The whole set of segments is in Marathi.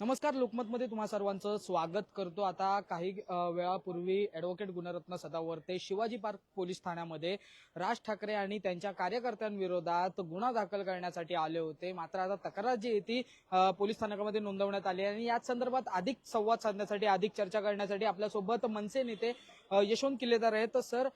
नमस्कार लोकमतमध्ये तुम्हा सर्वांचं स्वागत करतो. आता काही वेळापूर्वी advocate Gunaratna Sadavarte Shivaji park police ठाण्यामध्ये राज ठाकरे आणि त्यांच्या कार्यकर्त्यांविरोधात गुन्हा दाखल करण्यासाठी आले होते. मात्र आता तक्रार जी आहे ती पोलीस स्थानकामध्ये नोंदवण्यात आली आहे आणि याच संदर्भात अधिक संवाद साधण्यासाठी अधिक चर्चा करण्यासाठी आपल्यासोबत मनसे नेते यशवंत किल्लेदार आहेत. तर सर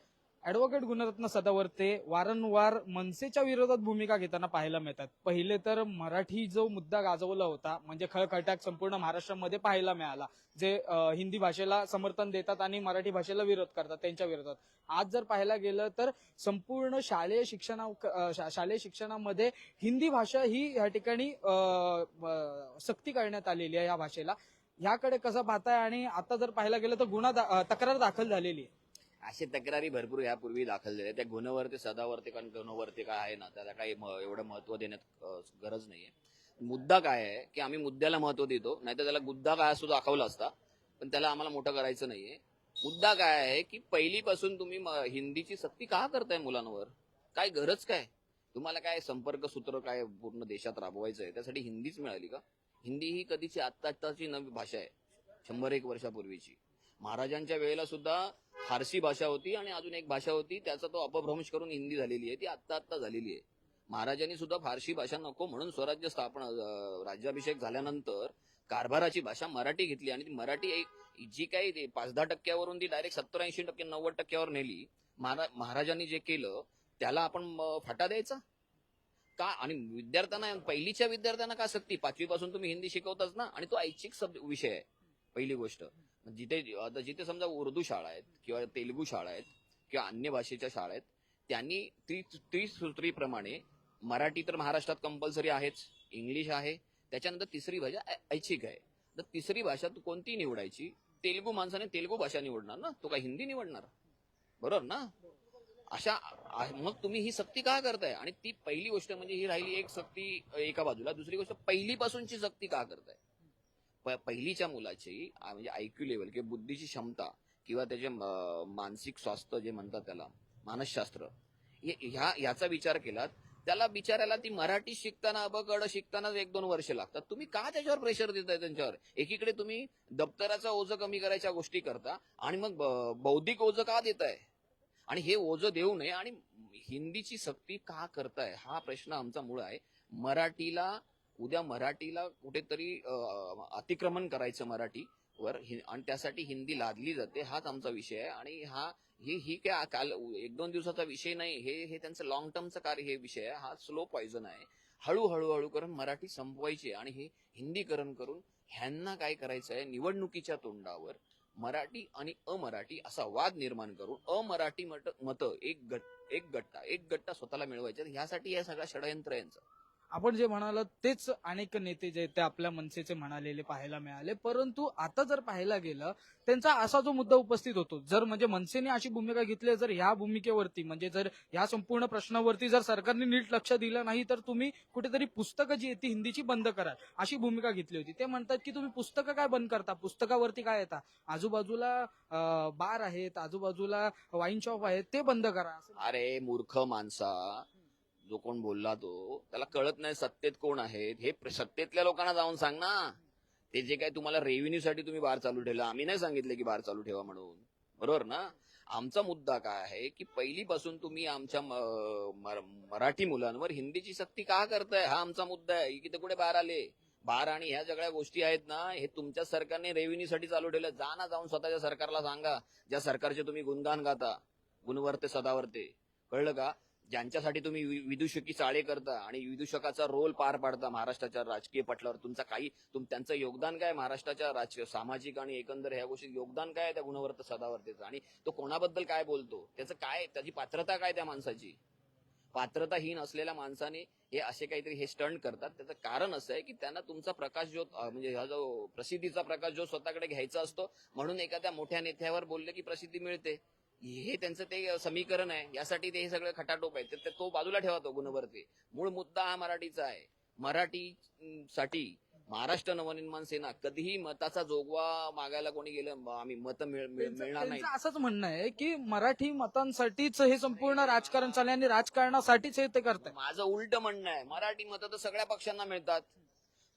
ॲडव्होकेट गुणरत्न सदावर्ते वारंवार मनसेच्या विरोधात भूमिका घेताना पाहायला मिळतात. पहिले तर मराठी जो मुद्दा गाजवला होता म्हणजे खळखळटाक संपूर्ण महाराष्ट्रामध्ये पाहायला मिळाला जे हिंदी भाषेला समर्थन देतात आणि मराठी भाषेला विरोध करतात त्यांच्या विरोधात. आज जर पाहायला गेलं तर संपूर्ण शालेय शिक्षणा शालेय शिक्षणामध्ये हिंदी भाषा ही या ठिकाणी सक्ती करण्यात आलेली आहे या भाषेला. ह्याकडे कसं पाहताय आणि आता जर पाहायला गेलं तर गुन्हा तक्रार दाखल झालेली आहे. असे तक्रारी भरपूर यापूर्वी दाखल झाल्या त्या गुणवरती सदावरती कारण गुणवरती काय आहे ना त्याला काही एवढं महत्त्व देण्यात गरज नाहीये. मुद्दा काय आहे की आम्ही मुद्द्याला महत्त्व देतो नाहीतर त्याला मुद्दा काय असतो दाखवला असता पण त्याला आम्हाला मोठं करायचं नाहीये. मुद्दा काय आहे की पहिलीपासून तुम्ही हिंदीची सक्ती का करताय मुलांवर? काय गरज काय? तुम्हाला काय संपर्क सूत्र काय पूर्ण देशात राबवायचं आहे? त्यासाठी हिंदीच मिळाली का? हिंदी ही कधीची आत्ता आत्ताची नवी भाषा आहे शंभर एक वर्षापूर्वीची. महाराजांच्या वेळेला सुद्धा फारसी भाषा होती आणि अजून एक भाषा होती त्याचा तो अपभ्रंश करून हिंदी झालेली आहे. ती आत्ता आत्ता झालेली आहे. महाराजांनी सुद्धा फारसी भाषा नको म्हणून स्वराज्य स्थापना राज्याभिषेक झाल्यानंतर कारभाराची भाषा मराठी घेतली आणि ती मराठी एक जी काही पाच दहा टक्क्यावरून ती डायरेक्ट सत्तर ऐंशी टक्के नव्वद टक्क्यावर नेली. महारा- महाराजांनी जे केलं त्याला आपण फाटा द्यायचा? का? आणि विद्यार्थ्यांना पहिलीच्या विद्यार्थ्यांना का सक्ती? पाचवी पासून तुम्ही हिंदी शिकवताच ना? आणि तो ऐच्छिक सब विषय आहे पहिली गोष्ट. जिथे आता जिथे समजा उर्दू शाळा आहेत किंवा तेलुगू शाळा आहेत किंवा अन्य भाषेच्या शाळा आहेत त्यांनी त्री त्रिसूत्रीप्रमाणे मराठी तर महाराष्ट्रात कंपल्सरी आहेच इंग्लिश आहे त्याच्यानंतर तिसरी भाषा ऐच्छिक आहे. तर तिसरी भाषा तू कोणती निवडायची? तेलुगू माणसाने तेलुगू भाषा निवडणार ना? तो काय हिंदी निवडणार? बरोबर ना? अशा मग तुम्ही ही सक्ती का करताय? आणि ती पहिली गोष्ट म्हणजे ही राहिली एक सक्ती एका बाजूला दुसरी गोष्ट पहिलीपासूनची सक्ती का करताय? पहिलीच्या मुलाची म्हणजे आयक्यू लेवल किंवा बुद्धीची क्षमता किंवा त्याचे मानसिक स्वास्थ्य जे म्हणतात त्याला मानसशास्त्र ह्या याचा विचार केलात त्याला बिचारायला ती मराठी शिकताना अबकड शिकतानाच एक दोन वर्ष लागतात. तुम्ही का त्याच्यावर प्रेशर देताय त्यांच्यावर? एकीकडे तुम्ही दप्तराचा ओझं कमी करायच्या गोष्टी करता आणि मग बौद्धिक ओझं का देताय? आणि हे ओझं देऊ नये आणि हिंदीची सक्ती का करताय? हा प्रश्न आमचा मूळ आहे. मराठीला उद्या मराठीला कुठेतरी अतिक्रमण करायचं मराठी वर आणि त्यासाठी हिंदी लादली जाते हाच आमचा विषय आहे. आणि हा ही ही काय काल एक दोन दिवसाचा विषय नाही हे हे त्यांचं लॉंग टर्मचं कार्य हे विषय आहे. हा स्लो पॉइजन आहे. हळूहळू हळू करून मराठी संपवायची आणि हे हिंदीकरण करून ह्यांना काय करायचं आहे? निवडणुकीच्या तोंडावर मराठी आणि अमराठी असा वाद निर्माण करून अमराठी मत मत एक गट एक गट्टा एक गट्टा स्वतःला मिळवायचा ह्यासाठी हे सगळं षडयंत्र यांचं. आपण जे म्हणाल तेच अनेक नेते जे ते आपल्या मनसेचे म्हणालेले पाहायला मिळाले. परंतु आता जर पाहायला गेलं त्यांचा असा जो मुद्दा उपस्थित होतो जर म्हणजे मनसेने अशी भूमिका घेतली जर ह्या भूमिकेवरती म्हणजे जर ह्या संपूर्ण प्रश्नावरती जर सरकारने नीट लक्ष दिलं नाही तर तुम्ही कुठेतरी पुस्तकं जी आहेत ती हिंदीची बंद करा अशी भूमिका घेतली होती. ते म्हणतात की तुम्ही पुस्तकं काय बंद करता? पुस्तकावरती काय येतात आजूबाजूला बार आहेत आजूबाजूला वाईन शॉप आहेत ते बंद करा. अरे मूर्ख माणसा. जो कोण बोलला तो त्याला कळत नाही सत्तेत कोण आहेत. हे सत्तेतल्या लोकांना जाऊन सांग ना. ते जे काय तुम्हाला रेव्हेन्यू साठी तुम्ही बार चालू ठेवला आम्ही नाही सांगितले की बार चालू ठेवा म्हणून. बरोबर ना? आमचा मुद्दा काय आहे की पहिलीपासून तुम्ही आमच्या मराठी मुलांवर हिंदीची सक्ती का करताय? हा आमचा मुद्दा आहे. की ते कुठे बार आले? बार आणि ह्या सगळ्या गोष्टी आहेत ना हे तुमच्या सरकारने रेव्हेन्यू साठी चालू ठेवलं. जा ना जाऊन स्वतःच्या सरकारला सांगा. ज्या सरकारचे तुम्ही गुणगान गाता गुणवरते सदावरते. कळलं का? ज्यांच्यासाठी तुम्ही विदूषकी चाळे करता आणि विदूषकाचा रोल पार पाडता महाराष्ट्राच्या राजकीय पटलावर तुमचा काही तुम त्यांचं योगदान काय महाराष्ट्राच्या राजकीय सामाजिक आणि एकंदर ह्या गोष्टी योगदान काय त्या गुणवर्त सदावर्तेचं? आणि तो कोणाबद्दल काय बोलतो? त्याचं काय त्याची पात्रता काय त्या माणसाची? पात्रताहीन असलेल्या माणसाने हे असे काहीतरी हे स्टंट करतात. त्याचं कारण असं आहे की त्यांना तुमचा प्रकाश जो म्हणजे हा जो प्रसिद्धीचा प्रकाश जो स्वतःकडे घ्यायचा असतो म्हणून एखाद्या मोठ्या नेत्यावर बोलले की प्रसिद्धी मिळते. हे त्यांचं ते समीकरण आहे. यासाठी ते हे सगळं खटाटोप आहे तर ते- बाजूला ठेवा तो गुणवरती मूळ मुद्दा हा मराठीचा आहे. मराठी साठी महाराष्ट्र नवनिर्माण सेना कधीही मताचा जोगवा मागायला कोणी गेलं आम्ही मत मिळणार नाही. असंच म्हणणं आहे की मराठी मतांसाठीच हे संपूर्ण राजकारण चाललंय आणि राजकारणासाठीच हे ते करताय. माझं उलट म्हणणं आहे मराठी मतं तर सगळ्या पक्षांना मिळतात.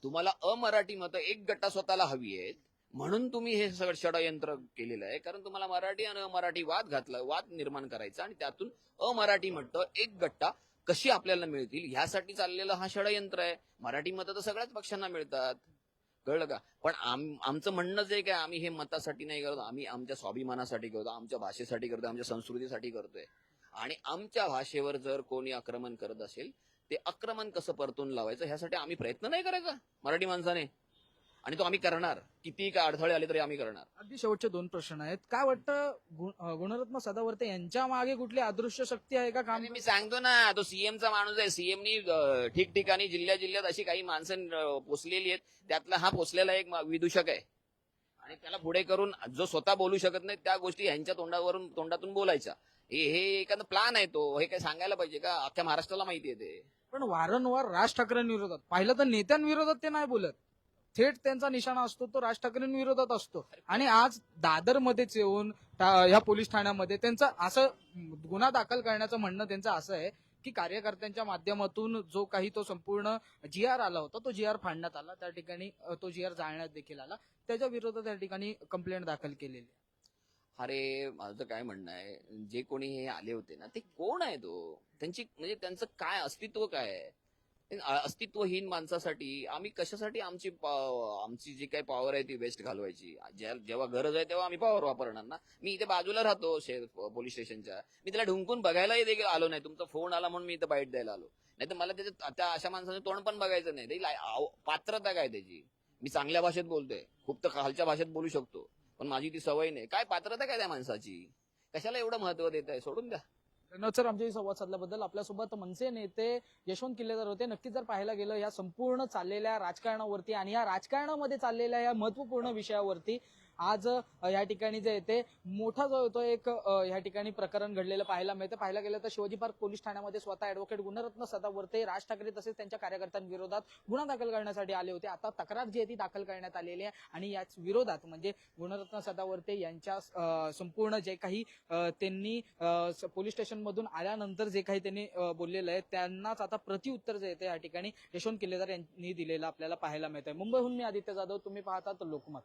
तुम्हाला अमराठी मतं एक गट्टा स्वतःला हवी आहेत. म्हणून तुम्ही हे सगळं षडयंत्र केलेलं आहे. कारण तुम्हाला मराठी आणि अमराठी वाद घातला वाद निर्माण करायचा आणि त्यातून अमराठी म्हणतं एक गट्टा कशी आपल्याला मिळतील ह्यासाठी चाललेलं हा षडयंत्र आहे. मराठी मतं तर सगळ्याच पक्षांना मिळतात. कळलं का? पण आम- आमचं म्हणणं जे काय आम्ही हे मतासाठी नाही करत. आम्ही आमच्या स्वाभिमानासाठी करतो आमच्या भाषेसाठी करतो आमच्या संस्कृतीसाठी करतोय. आणि आमच्या भाषेवर जर कोणी आक्रमण करत असेल ते आक्रमण कसं परतून लावायचं ह्यासाठी आम्ही प्रयत्न नाही करायचा मराठी माणसाने. आणि तो आम्ही करणार. किती काय अडथळे आले तरी आम्ही करणार. अगदी शेवटचे दोन प्रश्न आहेत. काय वाटतं गुणरत्न सदावर्ते यांच्या मागे कुठली अदृश्य शक्ती आहे का काम आणि मी सांगतो ना तो सीएमचा माणूस आहे. सीएमनी ठिकठिकाणी जिल्ह्या जिल्ह्यात अशी काही माणसं अं, पोचलेली आहेत. त्यातला हा पोचलेला एक मा- विदूषक आहे. आणि त्याला पुढे करून जो स्वतः बोलू शकत नाही त्या गोष्टी यांच्या तोंडावरून तोंडातून बोलायच्या. हे हे एखादा प्लान आहे तो. हे काय सांगायला पाहिजे का? अख्ख्या महाराष्ट्राला माहिती आहे ते. पण वारंवार राज ठाकरेंविरोधात. पाहिलं तर नेत्यांविरोधात ते नाही बोलत. थेट त्यांचा निशाणा असतो तो राज ठाकरेंविरोधात असतो. आणि आज दादर मध्येच येऊन ह्या पोलीस ठाण्यामध्ये त्यांचं असं गुन्हा दाखल करण्याचं म्हणणं त्यांचं असं आहे की कार्यकर्त्यांच्या माध्यमातून जो काही तो संपूर्ण जी आर आला होता तो जी आर फाडण्यात आला. त्या ठिकाणी तो जी आर जाळण्यात देखील आला. त्याच्या विरोधात त्या ठिकाणी कंप्लेंट दाखल केलेली आहे. अरे माझं काय म्हणणं आहे जे कोणी हे आले होते ना ते कोण आहे तो? त्यांची म्हणजे त्यांचं काय अस्तित्व काय आहे? अस्तित्वहीन माणसासाठी आम्ही कशासाठी आमची आमची जी काही पॉवर आहे ती वेस्ट घालवायची? जेव्हा गरज आहे तेव्हा आम्ही पॉवर वापरणार ना? मी इथे बाजूला राहतो पोलीस स्टेशनच्या मी त्याला ढुंकून बघायलाही देखील आलो नाही. तुमचा फोन आला म्हणून मी इथं बाईट द्यायला आलो. नाही तर मला त्याच्या त्या अशा माणसाने तोंड पण बघायचं नाही. पात्रता काय त्याची? मी चांगल्या भाषेत बोलतोय. खूप तर खालच्या भाषेत बोलू शकतो. पण माझी ती सवय नाही. काय पात्रता काय त्या माणसाची? कशाला एवढं महत्त्व देत आहे सोडून द्या. सर आमच्याशी संवाद साधल्याबद्दल आपल्यासोबत मनसे नेते यशवंत किल्लेदार होते. नक्कीच जर पाहायला गेलं या संपूर्ण चाललेल्या राजकारणावरती आणि या राजकारणामध्ये चाललेल्या या महत्त्वपूर्ण विषयावरती आज या ठिकाणी जे येते मोठा जो होतो एक या ठिकाणी प्रकरण घडलेलं पाहायला मिळतं. पाहायला गेलं तर शिवाजी पार्क पोलीस ठाण्यामध्ये स्वतः ऍडव्होकेट गुणरत्न सदावर्ते राज ठाकरे तसेच त्यांच्या कार्यकर्त्यांविरोधात गुन्हा दाखल करण्यासाठी आले होते. आता तक्रार जी आहे ती दाखल करण्यात आलेली आहे आणि याच विरोधात म्हणजे गुणरत्न सदावर्ते यांच्या संपूर्ण जे काही त्यांनी पोलीस स्टेशन मधून आल्यानंतर जे काही त्यांनी बोललेलं आहे त्यांनाच आता प्रतिउत्तर जे येते या ठिकाणी यशवंत किल्लेदार यांनी दिलेलं आपल्याला पाहायला मिळत आहे मुंबईहून मी आदित्य जाधव तुम्ही पाहतात लोकमत.